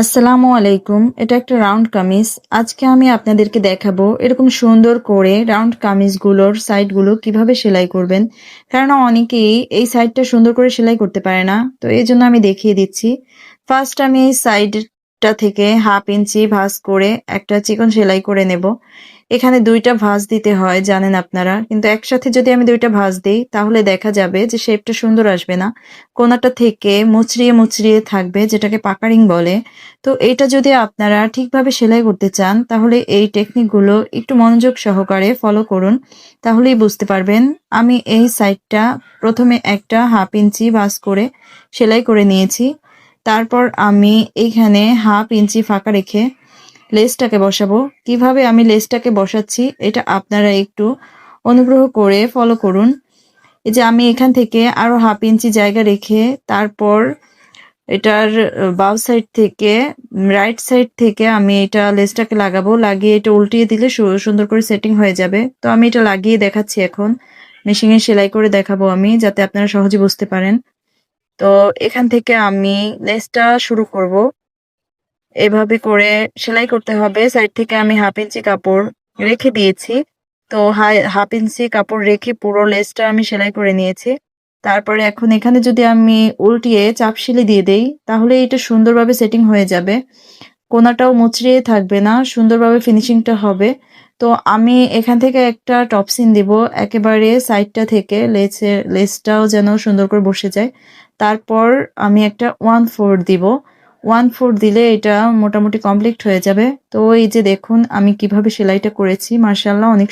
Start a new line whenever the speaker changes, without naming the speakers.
আসসালামু আলাইকুম, এটা একটা রাউন্ড কামিজ। আজকে আমি আপনাদেরকে দেখাবো এরকম সুন্দর করে রাউন্ড কামিজগুলোর সাইডগুলো কীভাবে সেলাই করবেন। কারণ অনেকেই এই সাইডটা সুন্দর করে সেলাই করতে পারে না। তো এই জন্য আমি দেখিয়ে দিচ্ছি। ফার্স্ট আমি এই সাইডটা থেকে হাফ ইঞ্চি ভাঁজ করে একটা চিকন সেলাই করে নেব। এখানে দুইটা ভাঁজ দিতে হয়, জানেন আপনারা। কিন্তু একসাথে যদি আমি দুইটা ভাঁজ দিই, তাহলে দেখা যাবে যে শেপটা সুন্দর আসবে না। কোনাটা থেকে মুচড়িয়ে মুচড়িয়ে থাকবে, যেটাকে পাকারিং বলে। তো এটা যদি আপনারা ঠিকভাবে সেলাই করতে চান, তাহলে এই টেকনিকগুলো একটু মনোযোগ সহকারে ফলো করুন। তাহলেই বুঝতে পারবেন, আমি এই সাইডটা প্রথমে একটা হাফ ইঞ্চি ভাঁজ করে সেলাই করে নিয়েছি। তারপর আমি এইখানে হাফ ইঞ্চি ফাঁকা রেখে লেসটাকে বসাবো। কীভাবে আমি লেসটাকে বসাচ্ছি, এটা আপনারা একটু অনুগ্রহ করে ফলো করুন। এই যে আমি এখান থেকে আরও হাফ ইঞ্চি জায়গা রেখে তারপর এটার বাউ সাইড থেকে, রাইট সাইড থেকে আমি এটা লেসটাকে লাগাবো। লাগিয়ে এটা উল্টিয়ে দিলে সুন্দর করে সেটিং হয়ে যাবে। তো আমি এটা লাগিয়ে দেখাচ্ছি এখন। মেশিনে সেলাই করে দেখাবো আমি, যাতে আপনারা সহজে বুঝতে পারেন। তো এখান থেকে আমি লেসটা শুরু করব। এভাবে করে সেলাই করতে হবে। সাইড থেকে আমি হাফ ইঞ্চি কাপড় রেখে দিয়েছি। তো হাফ ইঞ্চি কাপড় রেখে পুরো লেসটা আমি সেলাই করে নিয়েছি। তারপরে এখন এখানে যদি আমি উল্টিয়ে চাপ সিলি দিয়ে দেই, তাহলে এটা সুন্দরভাবে সেটিং হয়ে যাবে। কোনাটাও মুচড়িয়ে থাকবে না, সুন্দরভাবে ফিনিশিংটা হবে। তো আমি এখান থেকে একটা টপসিন দিব, একেবারে সাইডটা থেকে, লেসে, লেসটাও যেন সুন্দর করে বসে যায়। তারপর আমি একটা ওয়ান ফোর দিব। ওয়ান ফোর দিলে এটা মোটামুটি কমপ্লিট হয়ে যাবে। তো এই যে দেখুন, আমি কীভাবে সেলাইটা করেছি মার্শাল্লাহ অনেক